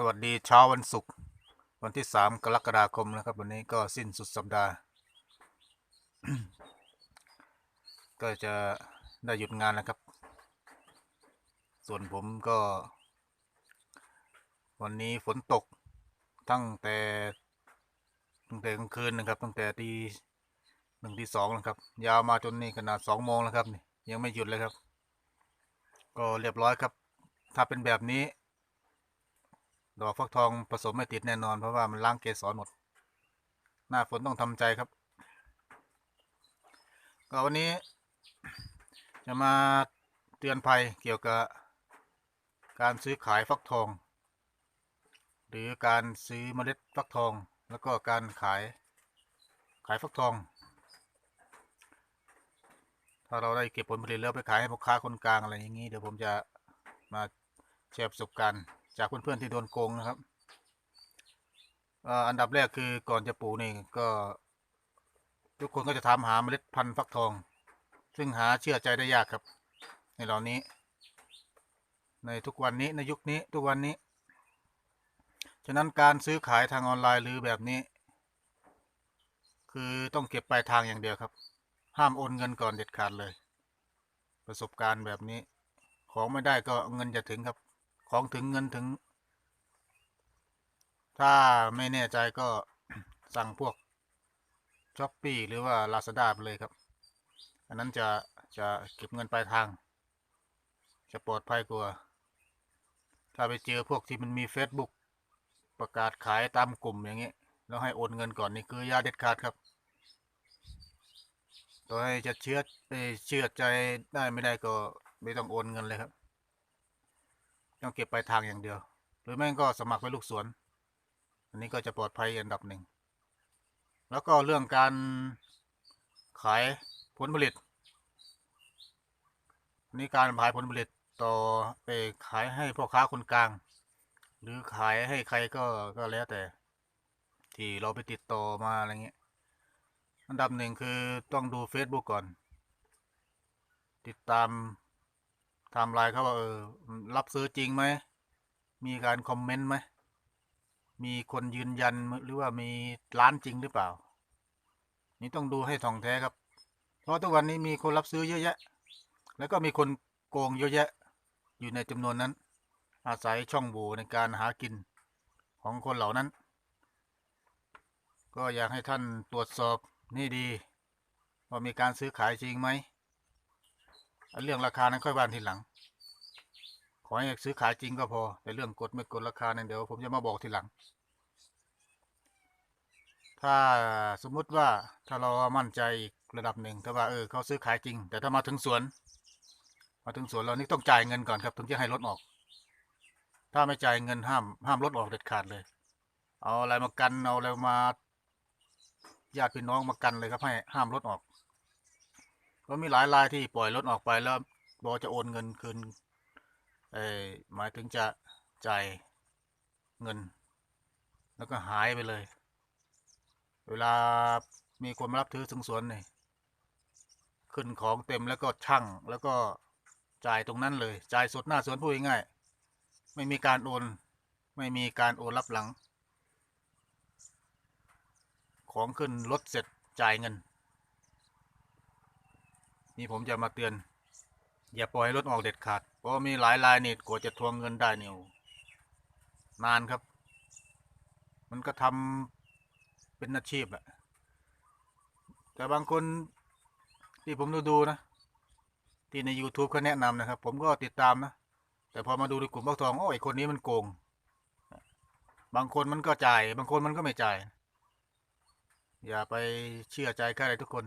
สวัสดีเช้าวันศุกร์วันที่3กรกฎาคมนะครับ วันนี้ก็สิ้นสุดสัปดาห์ ก็จะได้หยุดงานแล้วครับ ส่วนผมก็ วันนี้ฝนตกตั้งแต่ตั้งแต่กลางคืนนะครับ ตั้งแต่ตีหนึ่งที่สองนะครับ ยาวมาจนนี่ขนาดสองโมงแล้วครับนี่ยังไม่หยุดเลยครับ ก็เรียบร้อยครับ ถ้าเป็นแบบนี้ ดอกฟักทองผสมไม่ติดแน่นอนเพราะว่ามันล้างเกสรหมด หน้าฝนต้องทำใจครับ ก็วันนี้จะมาเตือนภัยเกี่ยวกับการซื้อขายฟักทอง หรือการซื้อเมล็ดฟักทอง แล้วก็การขายขายฟักทอง ถ้าเราได้เก็บผลผลิตแล้วไปขายให้พ่อค้าคนกลางอะไรอย่างนี้เดี๋ยวผมจะมาแชร์ประสบการณ์ จากเพื่อนๆที่โดนโกงนะครับอันดับแรกคือก่อนจะปลูกนี่ก็ ทุกคนก็จะถามหาเมล็ดพันธุ์ฟักทอง ซึ่งหาเชื่อใจได้ยากครับ ในเหล่านี้ ในทุกวันนี้ในยุคนี้ทุกวันนี้ ฉะนั้นการซื้อขายทางออนไลน์หรือแบบนี้ คือต้องเก็บปลายทางอย่างเดียวครับ ห้ามโอนเงินก่อนเด็ดขาดเลย ประสบการณ์แบบนี้ ของไม่ได้ก็เงินจะถึงครับ ของถึงเงินถึง ถ้าไม่แน่ใจก็สั่งพวกช้อปปีหรือว่า Lazada ไปเลยครับ อันนั้นจะจะเก็บเงินปลายทาง จะปลอดภัยกว่า ถ้าไปเจอพวกที่มันมี Facebook ประกาศขายตามกลุ่มอย่างเงี้ยแล้วให้โอนเงินก่อนนี่คือยาเด็ดขาดครับต่อให้จะเชื่อเอ่อเชื่อใจได้ไม่ได้ก็ไม่ต้องโอนเงินเลยครับ ต้องเก็บปลายทางอย่างเดียว หรือไม่ก็สมัครเป็นลูกสวน อันนี้ก็จะปลอดภัยอันดับหนึ่ง แล้วก็เรื่องการขายผลผลิตนนี้การขายผลผลิตต่อไปขายให้พ่อค้าคนกลาง หรือขายให้ใครก็ก็แล้วแต่ ที่เราไปติดต่อมาอะไรเงี้ยอันดับหนึ่งคือต้องดู Facebook ก่อน ติดตาม ไทม์ไลน์เขาว่าเออรับซื้อจริงไหม มีการคอมเมนต์ไหม มีคนยืนยันหรือว่ามีร้านจริงหรือเปล่า นี่ต้องดูให้ท่องแท้ครับ เพราะทุกวันนี้มีคนรับซื้อเยอะแยะ แล้วก็มีคนโกงเยอะแยะ อยู่ในจำนวนนั้น อาศัยช่องโหว่ในการหากินของคนเหล่านั้น ก็อยากให้ท่านตรวจสอบนี่ดี ว่ามีการซื้อขายจริงไหม เรื่องราคานั้นค่อยว่าทีหลัง ขอให้ซื้อขายจริงก็พอ แต่เรื่องกดไม่กดราคานั้นเดี๋ยวผมจะมาบอกทีหลัง ถ้าสมมุติว่าถ้าเรามั่นใจระดับหนึ่งถ้าว่าเออเขาซื้อขายจริง แต่ถ้ามาถึงสวน มาถึงสวนเรานี่ต้องจ่ายเงินก่อนครับ ถึงจะให้รถออก ถ้าไม่จ่ายเงินห้ามห้ามรถออกเด็ดขาดเลย เอาอะไรมากันเอาอะไรมาญาติพี่น้องมากันเลยครับให้ห้ามรถออก ก็มีหลายรายที่ปล่อยรถออกไปแล้วบอจะโอนเงินคืนเออหมายถึงจะจ่ายเงิน แล้วก็หายไปเลย เวลามีคนรับถือถึงสวนนี่ขึ้นของเต็มแล้วก็ช่างแล้วก็จ่ายตรงนั้นเลย จ่ายสดหน้าสวนพูดง่ายๆไม่มีการโอน ไม่มีการโอนรับหลัง ของขึ้นรถเสร็จจ่ายเงิน นี่ผมจะมาเตือน อย่าปล่อยให้รถออกเด็ดขาด เพราะมีหลายรายนี่กว่าจะทวงเงินได้เนี่ยนานครับ มันก็ทำเป็นอาชีพอะแต่บางคนที่ผมดูดูนะ ที่ใน YouTube เขาแนะนำนะครับ ผมก็ติดตามนะ แต่พอมาดูในกลุ่มพักทองโอ้ไอคนนี้มันโกง บางคนมันก็จ่าย บางคนมันก็ไม่จ่าย อย่าไปเชื่อใจใครทุกคน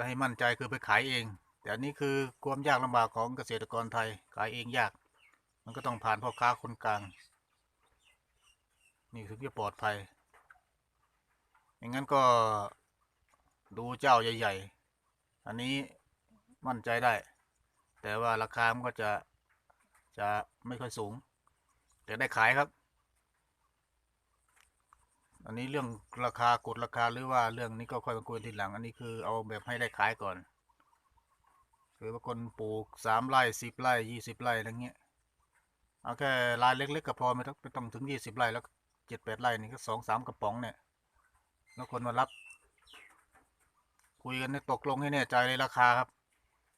จะให้มั่นใจคือไปขายเอง แต่อันนี้คือความยากลำบากของเกษตรกรไทยขายเองยาก มันก็ต้องผ่านพ่อค้าคนกลาง นี่ถึงจะปลอดภัยอย่างนั้นก็ดูเจ้าใหญ่ ๆ อันนี้มั่นใจได้ แต่ว่าราคามันก็จะจะไม่ค่อยสูง แต่ได้ขายครับ อันนี้เรื่องราคากดราคาหรือว่าเรื่องนี้ก็ค่อยมาคุยทีหลัง อันนี้คือเอาแบบให้ได้ขายก่อนคือว่าคนปลูกสามไร่สิบไร่ยี่สิบไร่อะไรเงี้ยเอาแค่รายเล็กๆก็พอไม่ต้องไม่ต้องถึงยี่สิบไร่แล้วเจ็ดแปดไร่นี่ก็สองสามกระป๋องเนี่ยแล้วคนมารับคุยกันให้ตกลงให้แน่ใจเลยราคาครับ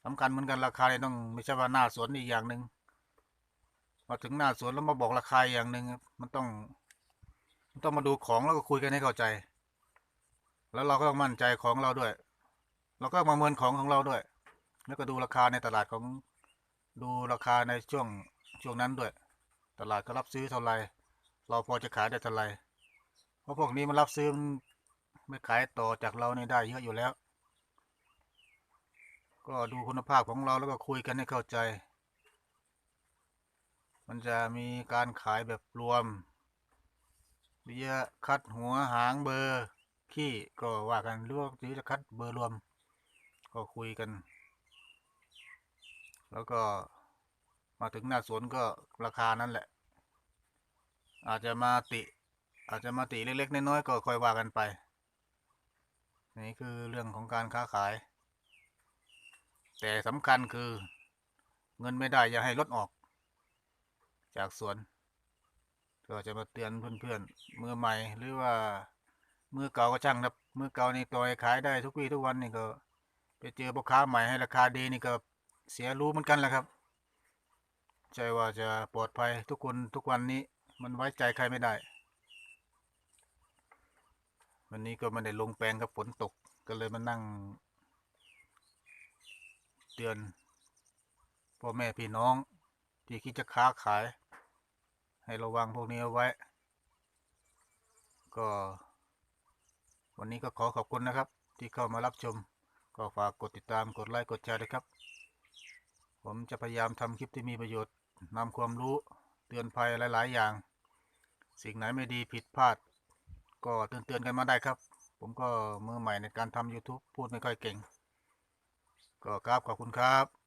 สำคัญเหมือนกันราคาเนี่ยต้องไม่ใช่ว่าหน้าสวนอีกอย่างหนึ่งมาถึงหน้าสวนแล้วมาบอกราคาอย่างหนึ่งครับมันต้อง ต้องมาดูของแล้วก็คุยกันให้เข้าใจ แล้วเราก็ต้องมั่นใจของเราด้วย เราก็มาเมินของของเราด้วย แล้วก็ดูราคาในตลาดของดูราคาในช่วงช่วงนั้นด้วย ตลาดก็รับซื้อเท่าไหร่เราพอจะขายได้เท่าไหร่เพราะพวกนี้มันรับซื้อไม่ขายต่อจากเราเนี่ยได้เยอะอยู่แล้ว ก็ดูคุณภาพของเราแล้วก็คุยกันให้เข้าใจ มันจะมีการขายแบบรวม หรือจะคัดหัวหางเบอร์ขี้ก็ว่ากันหรือว่าหรือจะคัดเบอร์รวม ก็คุยกัน แล้วก็มาถึงหน้าสวนก็ราคานั้นแหละ อาจจะมาติ อาจจะมาติเล็กๆน้อยๆก็ค่อยว่ากันไปนี่คือเรื่องของการค้าขาย แต่สำคัญคือ เงินไม่ได้อย่าให้ลดออก จากสวน ก็จะมาเตือนเพื่อนๆมือใหม่หรือว่ามือเก่าก็ช่างครับมือเก่านี่ต่อยขายได้ทุกวี่ทุกวันนี่ก็ ไปเจอพ่อค้าใหม่ให้ราคาดีนี่ก็เสียรู้เหมือนกันแหละครับใช่ว่าจะปลอดภัยทุกคนทุกวันนี้มันไว้ใจใครไม่ได้ วันนี้ก็ไม่ได้ลงแปลงครับฝนตกก็เลยมานั่ง เตือนพ่อแม่พี่น้อง ที่คิดจะค้าขาย ให้ระวังพวกนี้เอาไว้ ก็ วันนี้ก็ขอขอบคุณนะครับ ที่เข้ามารับชม ก็ฝากกดติดตามกดไลค์กดแชร์ด้วยครับ ผมจะพยายามทำคลิปที่มีประโยชน์นำความรู้เตือนภัยหลาย ๆ อย่าง สิ่งไหนไม่ดีผิดพลาด ก็เตือนๆกันมาได้ครับ ผมก็มือใหม่ในการทำ YouTube พูดไม่ค่อยเก่ง ก็ครับขอบคุณครับ